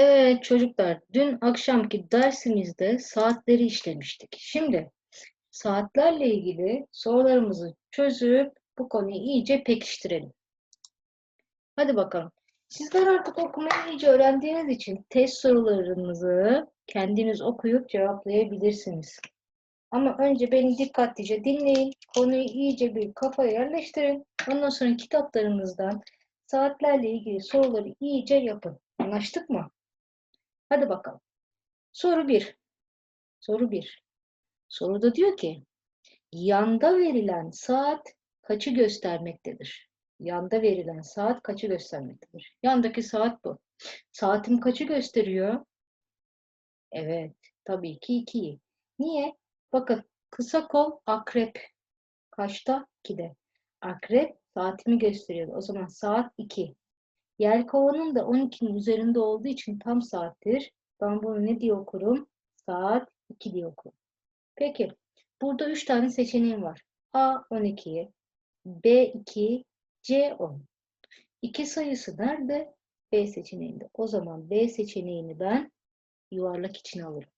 Evet çocuklar, dün akşamki dersimizde saatleri işlemiştik. Şimdi saatlerle ilgili sorularımızı çözüp bu konuyu iyice pekiştirelim. Hadi bakalım. Sizler artık okumayı iyice öğrendiğiniz için test sorularınızı kendiniz okuyup cevaplayabilirsiniz. Ama önce beni dikkatlice dinleyin, konuyu iyice bir kafaya yerleştirin. Ondan sonra kitaplarınızdan saatlerle ilgili soruları iyice yapın. Anlaştık mı? Hadi bakalım. Soru 1. Soru 1. Soruda diyor ki yanda verilen saat kaçı göstermektedir? Yanda verilen saat kaçı göstermektedir? Yandaki saat bu. Saatim kaçı gösteriyor? Evet, tabii ki 2'yi. Niye? Bakın kısa kol akrep. Kaçta? 2'de. Akrep saatimi gösteriyor. O zaman saat 2. Yelkovanın da 12'nin üzerinde olduğu için tam saattir. Ben bunu ne diye okurum? Saat 2 diye okurum. Peki, burada 3 tane seçeneğim var. A 12, B 2, C 10. 2 sayısı nerede? B seçeneğinde. O zaman B seçeneğini ben yuvarlak içine alırım.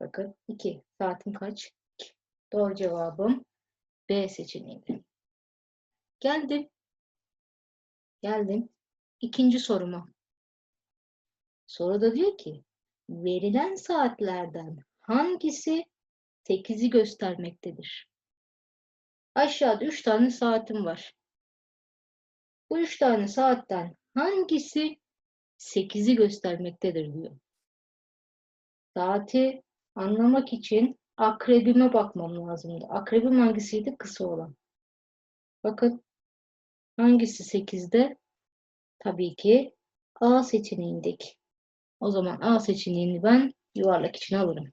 Bakın 2. Saatim kaç? 2. Doğru cevabım B seçeneğinde. Geldim. Geldim. İkinci soruma. Soruda diyor ki, verilen saatlerden hangisi 8'i göstermektedir? Aşağıda 3 tane saatim var. Bu 3 tane saatten hangisi 8'i göstermektedir diyor. Saati anlamak için akrebime bakmam lazımdı. Akrebim hangisiydi? Kısa olan. Bakın hangisi 8'de? Tabii ki A seçeneğindeki. O zaman A seçeneğini ben yuvarlak içine alırım.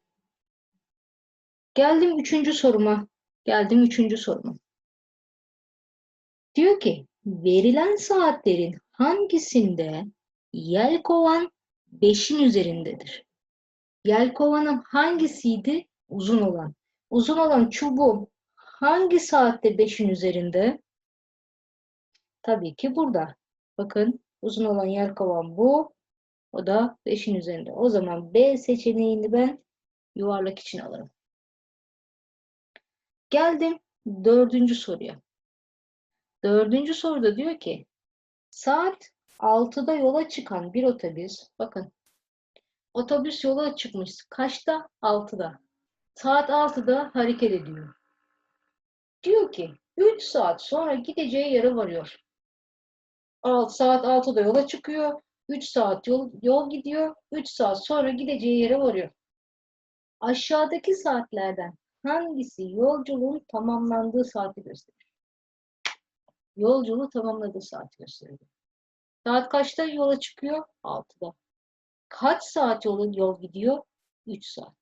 Geldim üçüncü soruma. Geldim üçüncü soruma. Diyor ki verilen saatlerin hangisinde yelkovan 5'in üzerindedir? Yelkovanın hangisiydi? Uzun olan. Uzun olan çubuğum hangi saatte 5'in üzerinde? Tabii ki burada. Bakın uzun olan yelkovan bu. O da 5'in üzerinde. O zaman B seçeneğini ben yuvarlak için alırım. Geldim dördüncü soruya. Dördüncü soruda diyor ki saat 6'da yola çıkan bir otobüs bakın otobüs yola çıkmış. Kaçta? 6'da. Saat 6'da hareket ediyor. Diyor ki 3 saat sonra gideceği yere varıyor. 6 saat 6'da yola çıkıyor. 3 saat yol, yol gidiyor. 3 saat sonra gideceği yere varıyor. Aşağıdaki saatlerden hangisi yolculuğun tamamlandığı saati gösterir? Yolculuğu tamamladığı saati gösterir. Saat kaçta yola çıkıyor? 6'da. Kaç saat yol, yol gidiyor? 3 saat.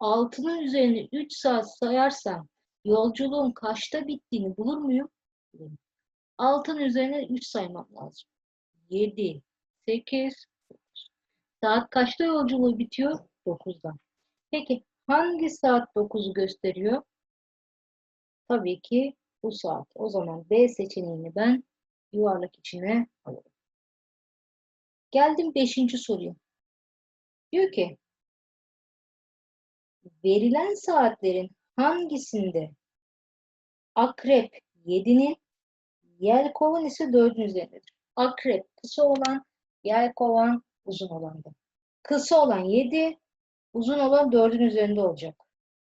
6'nın üzerine 3 saat sayarsam yolculuğun kaçta bittiğini bulur muyum? Bulamam. 6'nın üzerine 3 saymam lazım. 7, 8, 9. Saat kaçta yolculuğu bitiyor? 9'da. Peki hangi saat 9'u gösteriyor? Tabii ki bu saat. O zaman B seçeneğini ben yuvarlak içine alırım. Geldim 5. soruya. Diyor ki verilen saatlerin hangisinde akrep 7'nin Yelkovan ise 4'ün üzerindedir. Akrep kısa olan, yelkovan uzun olandı. Kısa olan 7, uzun olan 4'ün üzerinde olacak.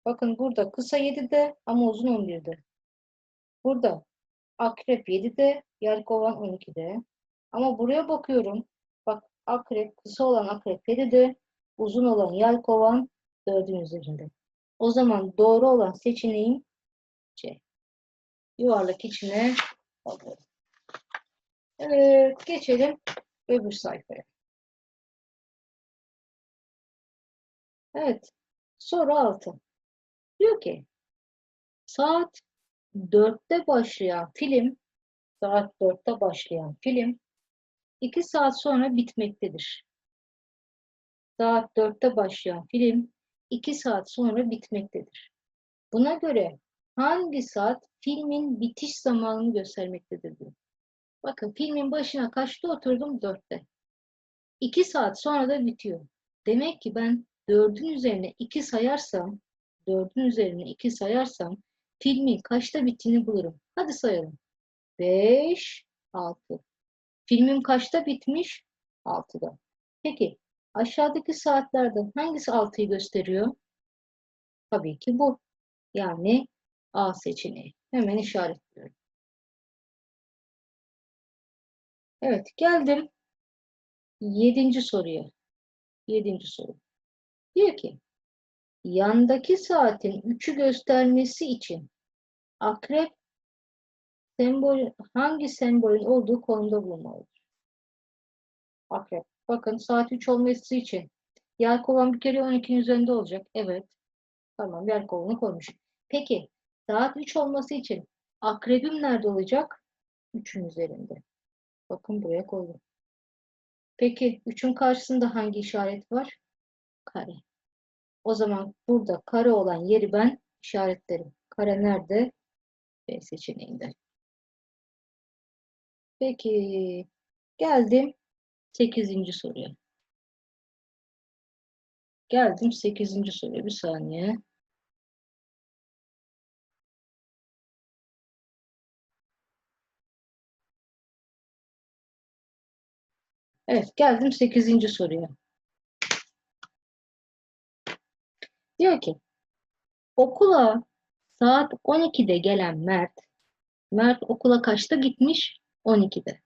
Bakın burada kısa 7'de ama uzun 11'de. Burada akrep 7'de, yelkovan 12'de. Ama buraya bakıyorum. Bak akrep, kısa olan akrep 7'de, uzun olan yelkovan 4'ün üzerinde. O zaman doğru olan seçeneğim C. Yuvarlak içine alıyorum. Evet, geçelim öbür sayfaya. Evet, soru 6. Diyor ki, saat 4'te başlayan film, saat 4'te başlayan film 2 saat sonra bitmektedir. Saat 4'te başlayan film 2 saat sonra bitmektedir. Buna göre hangi saat filmin bitiş zamanını göstermektedir diyor. Bakın filmin başına kaçta oturdum? Dörtte. 2 saat sonra da bitiyor. Demek ki ben 4'ün üzerine 2 sayarsam 4'ün üzerine 2 sayarsam filmin kaçta bittiğini bulurum. Hadi sayalım. 5, 6. Filmim kaçta bitmiş? 6'da. Peki aşağıdaki saatlerden hangisi 6'yı gösteriyor? Tabii ki bu. Yani A seçeneği. Hemen işaretliyorum. Evet geldim. Yedinci soruya. Yedinci soru. Diyor ki yandaki saatin 3'ü göstermesi için akrep sembol hangi sembolün olduğu konumda bulunmalıdır? Akrep. Bakın saat 3 olması için yelkovan bir kere 12'nin üzerinde olacak. Evet. Tamam yelkovanı koymuş. Peki saat 3 olması için akrebim nerede olacak? 3'ün üzerinde. Bakın buraya koydum. Peki 3'ün karşısında hangi işaret var? Kare. O zaman burada kare olan yeri ben işaretlerim. Kare nerede? B seçeneğinde. Peki geldim 8. soruya. Geldim 8. soruya. Bir saniye. Evet, geldim 8. soruya. Diyor ki, okula saat 12'de gelen Mert, Mert okula kaçta gitmiş? 12'de.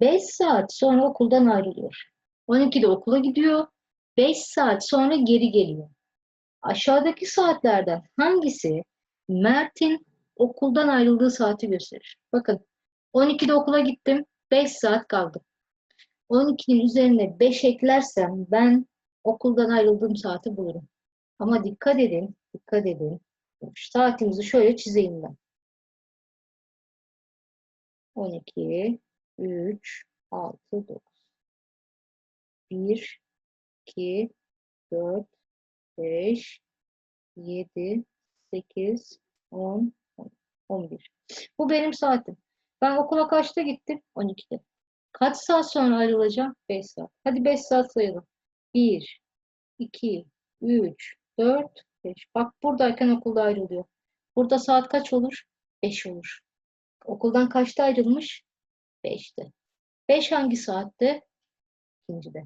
5 saat sonra okuldan ayrılıyor. 12'de okula gidiyor, 5 saat sonra geri geliyor. Aşağıdaki saatlerden hangisi Mert'in okuldan ayrıldığı saati gösterir? Bakın, 12'de okula gittim, 5 saat kaldım. 12'nin üzerine 5 eklersem ben okuldan ayrıldığım saati bulurum. Ama dikkat edin, dikkat edin. Şu saatimizi şöyle çizeyim ben. 12, 3, 6, 9. 1, 2, 4, 5, 7, 8, 10, 11. Bu benim saatim. Ben okula kaçta gittim? 12'de. Kaç saat sonra ayrılacağım? 5 saat. Hadi 5 saat sayalım. 1, 2, 3, 4, 5. Bak buradayken okulda ayrılıyor. Burada saat kaç olur? 5 olur. Okuldan kaçta ayrılmış? 5'te. 5 hangi saatte? İkincide.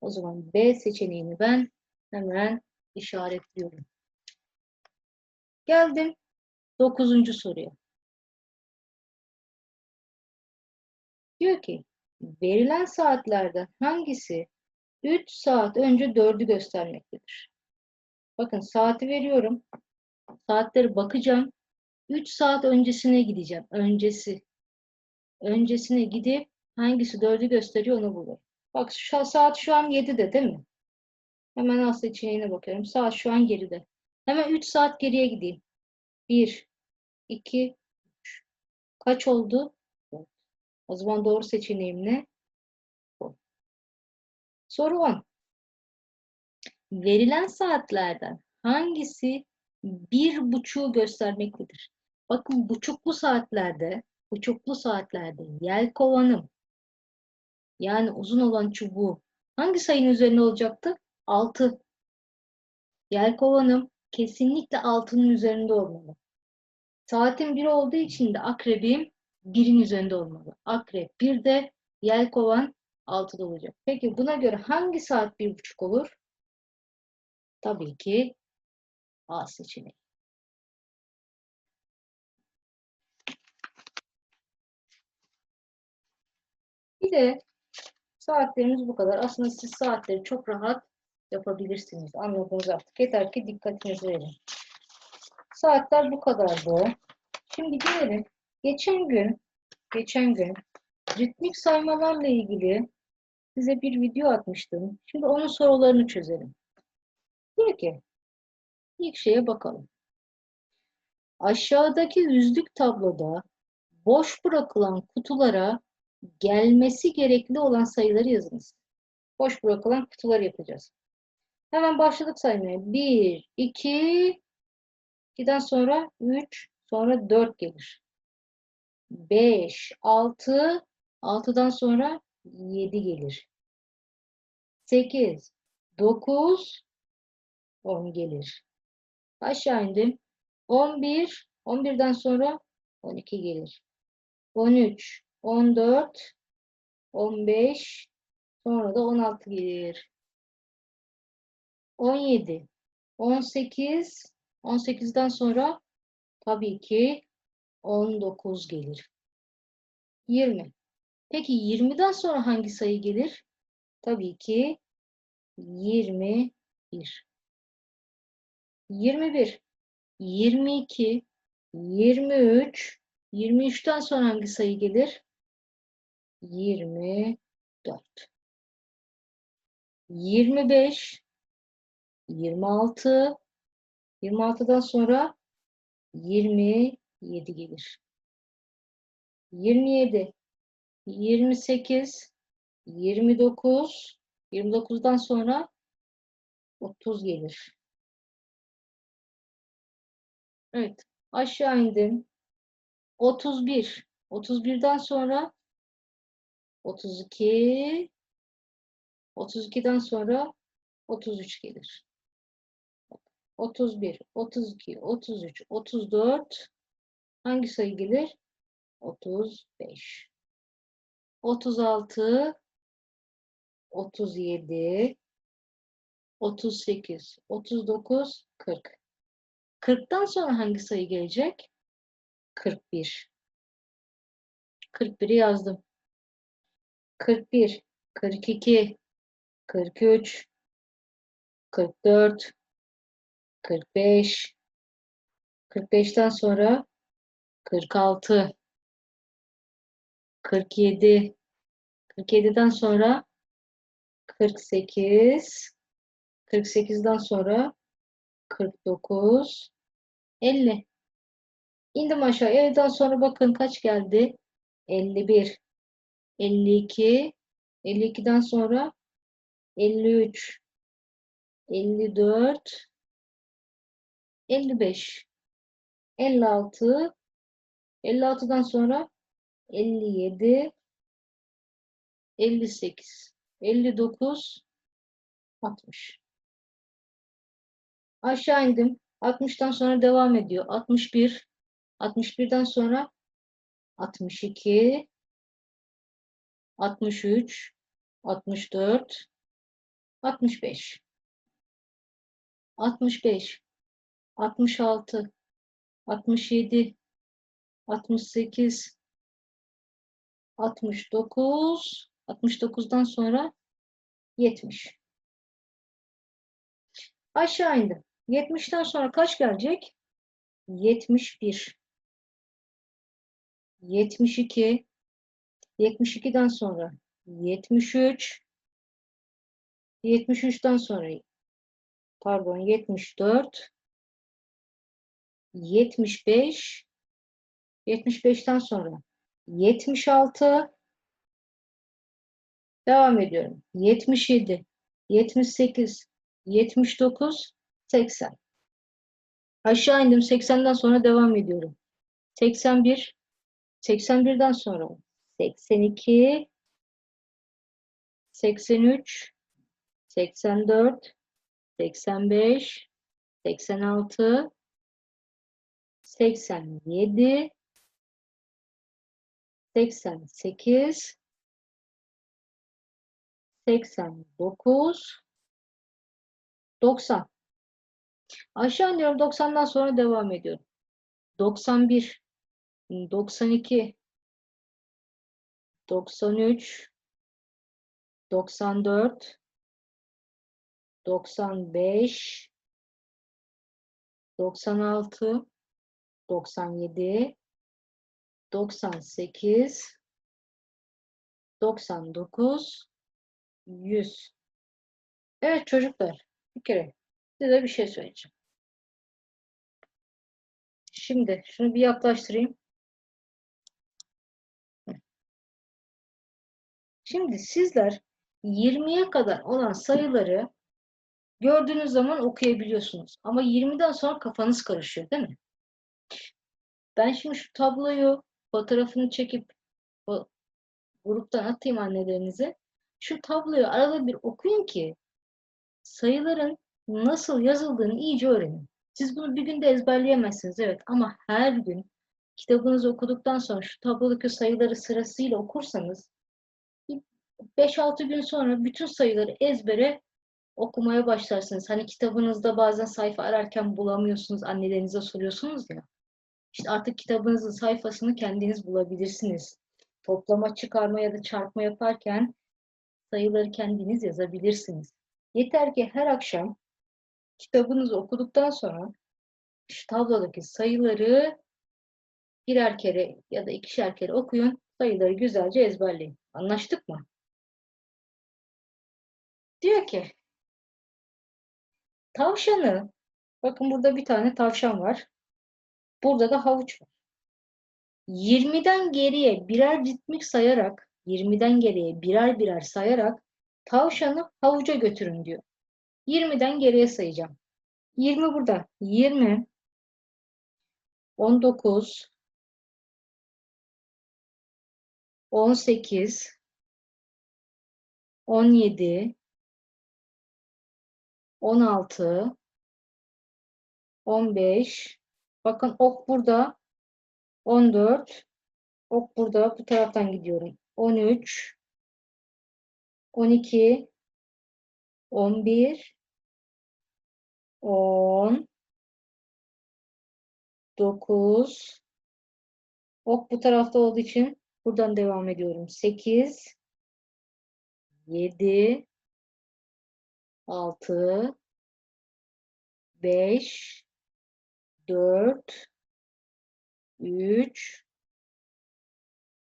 O zaman B seçeneğini ben hemen işaretliyorum. Geldim 9. soruya. Diyor ki verilen saatlerden hangisi 3 saat önce 4'ü göstermektedir? Bakın saati veriyorum. Saatleri bakacağım. 3 saat öncesine gideceğim. Öncesi. Öncesine gidip hangisi 4'ü gösteriyor onu bulurum. Bak şu saat şu an 7'de değil mi? Hemen alt seçeneğine bakıyorum. Saat şu an geride. Hemen 3 saat geriye gideyim. 1, 2, 3. Kaç oldu? O zaman doğru seçeneğim ne? Bu. Soru 10. Verilen saatlerden hangisi bir buçuğu göstermektedir? Bakın buçuklu saatlerde, buçuklu saatlerde yel kovanım yani uzun olan çubuğu hangi sayının üzerinde olacaktı? 6. Yel kovanım kesinlikle altının üzerinde olmalı. Saatin 1 olduğu için de akrebim birin üzerinde olmalı. Akrep bir de yelkovan altıda olacak. Peki buna göre hangi saat bir buçuk olur? Tabii ki A seçeneği. Bir de saatlerimiz bu kadar. Aslında siz saatleri çok rahat yapabilirsiniz. Anladınız artık. Yeter ki dikkatinizi verin. Saatler bu kadardı. Şimdi gelelim Geçen gün, geçen gün ritmik saymalarla ilgili size bir video atmıştım. Şimdi onun sorularını çözelim. Diyor ki, ilk şeye bakalım. Aşağıdaki yüzlük tabloda boş bırakılan kutulara gelmesi gerekli olan sayıları yazınız. Boş bırakılan kutuları yapacağız. Hemen başladık saymaya. 1, 2, 2'den sonra 3, sonra 4 gelir. 5, 6, 6'dan sonra 7 gelir. 8, 9, 10 gelir. Aşağı indim. 11, 11'den sonra 12 gelir. 13, 14, 15, sonra da 16 gelir. 17, 18, 18'den sonra tabii ki 19 gelir. 20. Peki 20'den sonra hangi sayı gelir? Tabii ki 21. 21, 22, 23, 23'ten sonra hangi sayı gelir? 24. 25, 26, 26'dan sonra 27 gelir. 27, 28, 29, 29'dan sonra 30 gelir. Evet, aşağı indim. 31, 31'den sonra 32, 32'den sonra 33 gelir. 31, 32, 33, 34 hangi sayı gelir? 35. 36, 37, 38, 39, 40. 40'tan sonra hangi sayı gelecek? 41. 41'i yazdım. 41, 42, 43, 44, 45, 45'ten sonra 46, 47, 47'den sonra 48, 48'den sonra 49, 50. İndim aşağı. 50'den sonra bakın kaç geldi? 51, 52, 52'den sonra 53, 54, 55, 56, 56'dan sonra 57, 58, 59, 60. Aşağı indim. 60'tan sonra devam ediyor. 61, 61'den sonra 62, 63, 64, 65, 65, 66, 67, 68, 69, 69'dan sonra 70. Aşağı indim. 70'ten sonra kaç gelecek? 71. 72. 72'den sonra 73. 73'ten sonra pardon 74. 75. 75'ten sonra 76. Devam ediyorum. 77. 78. 79. 80. Aşağı indim. 80'den sonra devam ediyorum. 81. 81'den sonra 82. 83. 84. 85. 86. 87. 88. 89. 90. Aşağı iniyorum 90'dan sonra devam ediyorum. 91, 92, 93, 94, 95, 96, 97, 98, 99, 100. Evet çocuklar, bir kere size bir şey söyleyeceğim. Şimdi şunu bir yaklaştırayım. Şimdi sizler 20'ye kadar olan sayıları gördüğünüz zaman okuyabiliyorsunuz. Ama 20'den sonra kafanız karışıyor değil mi? Ben şimdi şu tabloyu fotoğrafını çekip o gruptan atayım annelerinize. şu tabloyu arada bir okuyun ki sayıların nasıl yazıldığını iyice öğrenin. Siz bunu bir günde ezberleyemezsiniz evet ama her gün kitabınızı okuduktan sonra şu tablodaki sayıları sırasıyla okursanız 5-6 gün sonra bütün sayıları ezbere okumaya başlarsınız. Hani kitabınızda bazen sayfa ararken bulamıyorsunuz, annelerinize soruyorsunuz ya. İşte artık kitabınızın sayfasını kendiniz bulabilirsiniz. Toplama, çıkarma ya da çarpma yaparken sayıları kendiniz yazabilirsiniz. Yeter ki her akşam kitabınızı okuduktan sonra şu tablodaki sayıları birer kere ya da ikişer kere okuyun. Sayıları güzelce ezberleyin. Anlaştık mı? Diyor ki tavşanı bakın burada bir tane tavşan var. Burada da havuç var. 20'den geriye birer ritmik sayarak 20'den geriye birer birer sayarak tavşanı havuca götürün diyor. 20'den geriye sayacağım. 20 burada. 20 19 18 17 16 15 bakın ok burada. 14 ok burada. Bu taraftan gidiyorum. 13 12 11 10 9 ok bu tarafta olduğu için buradan devam ediyorum. 8 7 6 5 4 3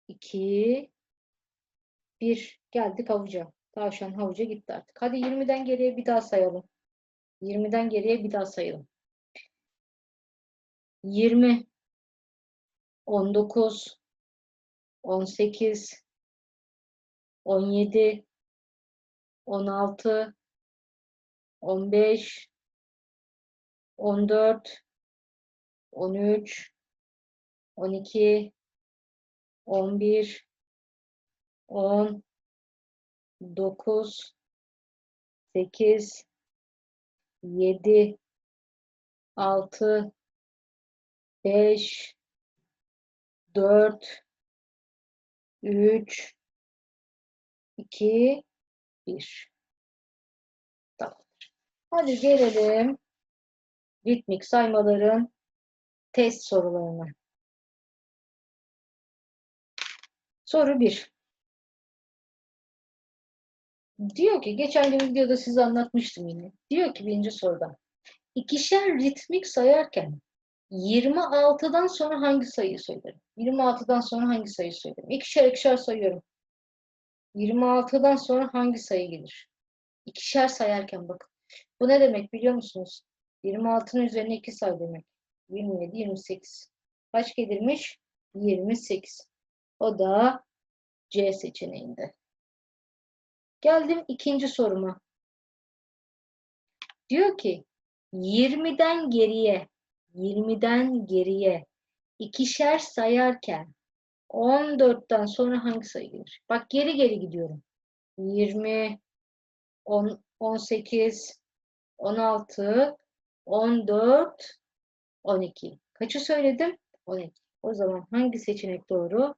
2 1 geldik havuca. Tavşan havuca gitti artık. Hadi 20'den geriye bir daha sayalım. 20'den geriye bir daha sayalım. 20 19 18 17 16 15 14 13 12 11 10 9 8 7 6 5 4 3 2 1 Tamam. Hadi gelelim ritmik saymaların test sorularına. Soru 1. Diyor ki, geçen gün videoda size anlatmıştım yine. Diyor ki birinci soruda. İkişer ritmik sayarken 26'dan sonra hangi sayıyı söylerim? 26'dan sonra hangi sayıyı söylerim? İkişer ikişer sayıyorum. 26'dan sonra hangi sayı gelir? İkişer sayarken bakın. Bu ne demek biliyor musunuz? 26'nın üzerine 2 say demek. 27, 28. Kaç gelirmiş? 28. O da C seçeneğinde. Geldim ikinci soruma. Diyor ki 20'den geriye 20'den geriye ikişer sayarken 14'ten sonra hangi sayı gelir? Bak geri geri gidiyorum. 20 10, 18 16 14 12. Kaçı söyledim? 12. O zaman hangi seçenek doğru?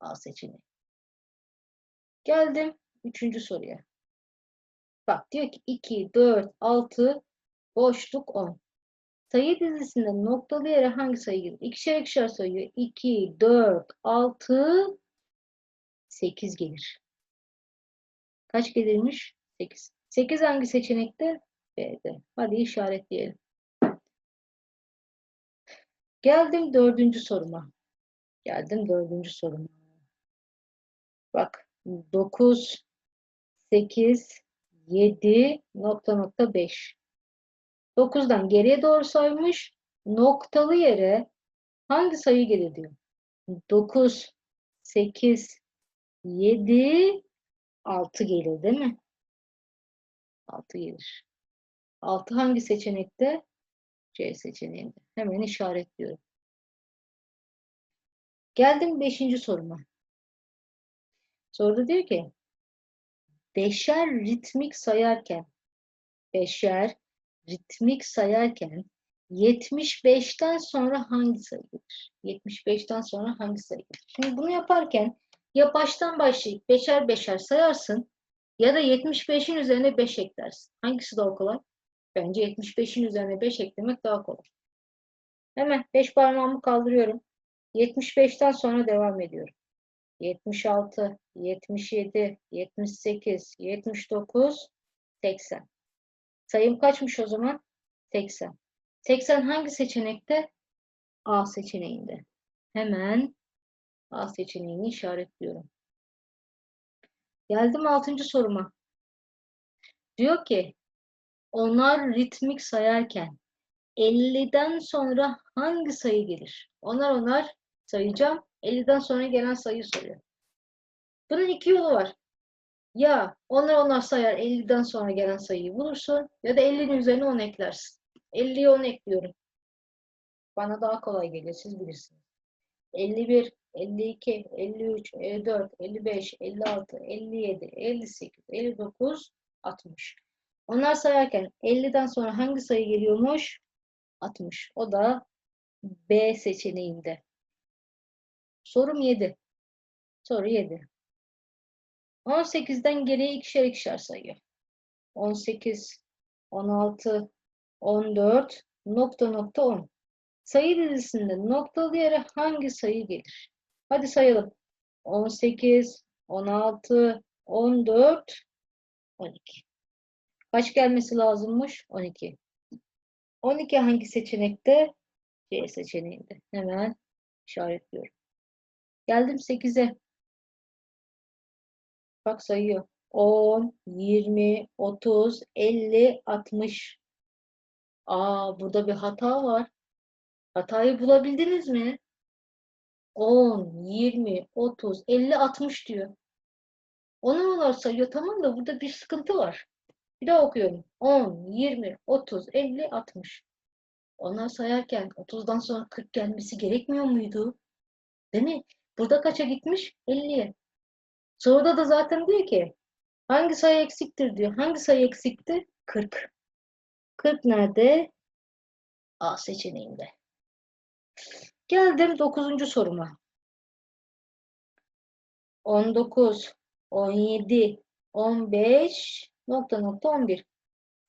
A seçeneği. Geldim üçüncü soruya. Bak diyor ki 2, 4, 6, boşluk 10. Sayı dizisinde noktalı yere hangi sayı gelir? İkişer ikişer sayıyor. 2, 4, 6, 8 gelir. Kaç gelirmiş? 8. 8 hangi seçenekte? B'de. Hadi işaretleyelim. Geldim dördüncü soruma. Geldim dördüncü soruma. Bak 9, 8, 7, nokta nokta 5. 9'dan geriye doğru saymış. Noktalı yere hangi sayı gelir diyor. 9, 8, 7, 6 gelir değil mi? 6 gelir. 6 hangi seçenekte? C seçeneğinde. Hemen işaretliyorum. Geldim 5. soruma. Soruda diyor ki beşer ritmik sayarken beşer ritmik sayarken 75'ten sonra hangi sayı gelir? 75'ten sonra hangi sayı gelir? Şimdi bunu yaparken ya baştan başlayıp beşer beşer sayarsın ya da 75'in üzerine 5 eklersin. Hangisi daha kolay? Bence 75'in üzerine 5 eklemek daha kolay. Hemen 5 parmağımı kaldırıyorum. 75'ten sonra devam ediyorum. 76, 77, 78, 79, 80. Sayım kaçmış o zaman? 80. 80 hangi seçenekte? A seçeneğinde. Hemen A seçeneğini işaretliyorum. Geldim 6. soruma. Diyor ki onlar ritmik sayarken 50'den sonra hangi sayı gelir? Onlar onlar sayacağım. 50'den sonra gelen sayıyı soruyor. Bunun iki yolu var. Ya onlar onlar sayar 50'den sonra gelen sayıyı bulursun ya da 50'nin üzerine 10 eklersin. 50'ye 10 ekliyorum. Bana daha kolay geliyor siz bilirsiniz. 51, 52, 53, 54, 55, 56, 57, 58, 59, 60. Onlar sayarken 50'den sonra hangi sayı geliyormuş? 60. O da B seçeneğinde. Sorum 7. Soru 7. 18'den geriye ikişer ikişer sayıyor. 18, 16, 14, nokta nokta 10. Sayı dizisinde noktalı yere hangi sayı gelir? Hadi sayalım. 18, 16, 14, 12. Kaç gelmesi lazımmış? 12. 12 hangi seçenekte? C seçeneğinde. Hemen işaretliyorum. Geldim 8'e. Bak sayıyor. 10, 20, 30, 50, 60. Aa burada bir hata var. Hatayı bulabildiniz mi? 10, 20, 30, 50, 60 diyor. Onu onlar sayıyor tamam da burada bir sıkıntı var. Bir daha okuyorum. 10, 20, 30, 50, 60. Onlar sayarken 30'dan sonra 40 gelmesi gerekmiyor muydu? Değil mi? Burada kaça gitmiş? 50'ye. Soruda da zaten diyor ki hangi sayı eksiktir diyor. Hangi sayı eksikti? 40. 40 nerede? A seçeneğinde. Geldim 9. soruma. 19, 17, 15, nokta nokta 11.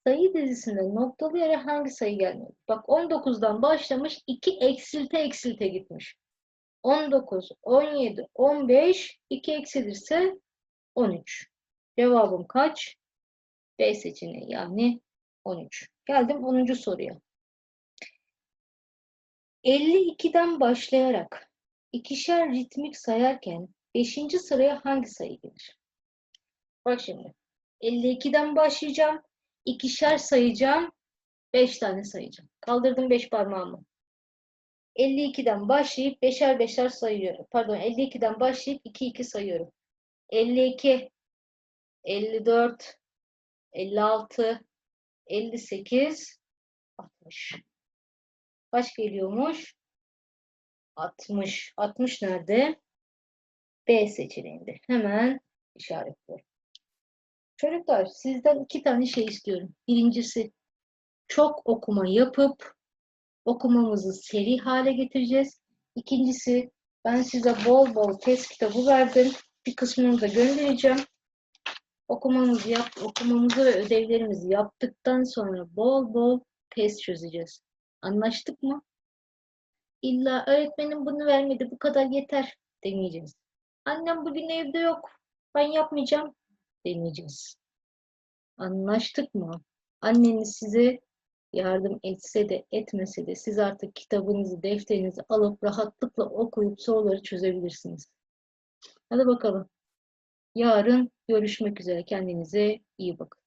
Sayı dizisinde noktalı yere hangi sayı gelmiyor? Bak 19'dan başlamış 2 eksilte eksilte gitmiş. 19, 17, 15, 2 eksilirse 13. Cevabım kaç? B seçeneği yani 13. Geldim 10. soruya. 52'den başlayarak ikişer ritmik sayarken 5. sıraya hangi sayı gelir? Bak şimdi. 52'den başlayacağım. ikişer sayacağım. 5 tane sayacağım. Kaldırdım 5 parmağımı. 52'den başlayıp beşer beşer sayıyorum. Pardon 52'den başlayıp 2 2 sayıyorum. 52 54 56 58 60 Kaç geliyormuş? 60. 60 nerede? B seçeneğinde. Hemen işaretliyorum. Çocuklar sizden iki tane şey istiyorum. Birincisi çok okuma yapıp okumamızı seri hale getireceğiz. İkincisi ben size bol bol test kitabı verdim. Bir kısmını da göndereceğim. Okumamızı yap, okumamızı ve ödevlerimizi yaptıktan sonra bol bol test çözeceğiz. Anlaştık mı? İlla öğretmenim bunu vermedi, bu kadar yeter demeyeceğiz. Annem bugün evde yok, ben yapmayacağım demeyeceğiz. Anlaştık mı? Anneniz size yardım etse de etmese de siz artık kitabınızı, defterinizi alıp rahatlıkla okuyup soruları çözebilirsiniz. Hadi bakalım. Yarın görüşmek üzere. Kendinize iyi bakın.